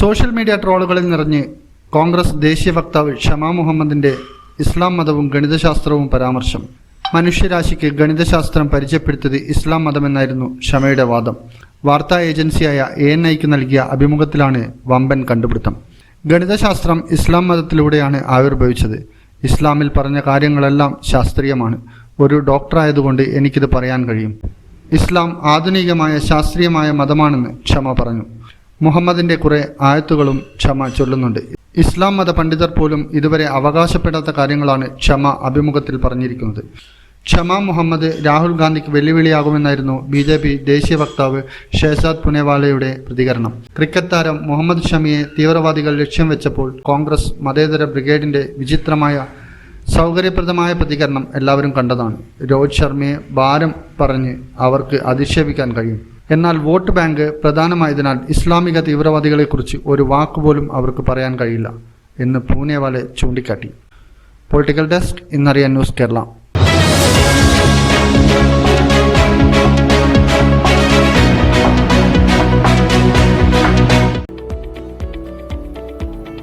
Social media ട്രോളുകളിൽ നിറഞ്ഞ് കോൺഗ്രസ് ദേശീയ വക്താവ് ഷമാ മുഹമ്മദിന്റെ ഇസ്ലാം മതവും ഗണിതശാസ്ത്രവും പരാമർശം. മനുഷ്യരാശിക്ക് ഗണിതശാസ്ത്രം പരിചയപ്പെടുത്തിയത് ഇസ്ലാം മതമെന്നായിരുന്നു ഷമയുടെ വാദം. വാർത്താ ഏജൻസിയായ എ എൻ ഐക്ക് നൽകിയ അഭിമുഖത്തിലാണ് വമ്പൻ കണ്ടുപിടുത്തം. ഗണിതശാസ്ത്രം ഇസ്ലാം മതത്തിലൂടെയാണ് ആവിർഭവിച്ചത്. ഇസ്ലാമിൽ പറഞ്ഞ കാര്യങ്ങളെല്ലാം ശാസ്ത്രീയമാണ്. ഒരു ഡോക്ടറായതുകൊണ്ട് എനിക്കിത് പറയാൻ കഴിയും. ഇസ്ലാം ആധുനികമായ ശാസ്ത്രീയമായ മതമാണെന്ന് ക്ഷമ പറഞ്ഞു. മുഹമ്മദിന്റെ കുറെ ആയത്തുകളും ക്ഷമ ചൊല്ലുന്നുണ്ട്. ഇസ്ലാം മത പണ്ഡിതർ പോലും ഇതുവരെ അവകാശപ്പെടാത്ത കാര്യങ്ങളാണ് ക്ഷമ അഭിമുഖത്തിൽ പറഞ്ഞിരിക്കുന്നത്. ക്ഷമ മുഹമ്മദ് രാഹുൽ ഗാന്ധിക്ക് വെല്ലുവിളിയാകുമെന്നായിരുന്നു ബി ജെ പി ദേശീയ വക്താവ് ഷേസാദ് പുനേവാലയുടെ പ്രതികരണം. ക്രിക്കറ്റ് താരം മുഹമ്മദ് ഷമിയെ തീവ്രവാദികൾ ലക്ഷ്യം വെച്ചപ്പോൾ കോൺഗ്രസ് മതേതര ബ്രിഗേഡിന്റെ വിചിത്രമായ സൗകര്യപ്രദമായ പ്രതികരണം എല്ലാവരും കണ്ടതാണ്. രോഹിത് ശർമ്മയെ ഭാരം പറഞ്ഞ് അവർക്ക് അധിക്ഷേപിക്കാൻ കഴിയും. എന്നാൽ വോട്ട് ബാങ്ക് പ്രധാനമായതിനാൽ ഇസ്ലാമിക തീവ്രവാദികളെക്കുറിച്ച് ഒരു വാക്കുപോലും അവർക്ക് പറയാൻ കഴിയില്ല എന്ന് പൂനെവാലെ ചൂണ്ടിക്കാട്ടി. പൊളിറ്റിക്കൽ ഡെസ്ക് ഇന്നറിയാൻ ന്യൂസ് കേരള.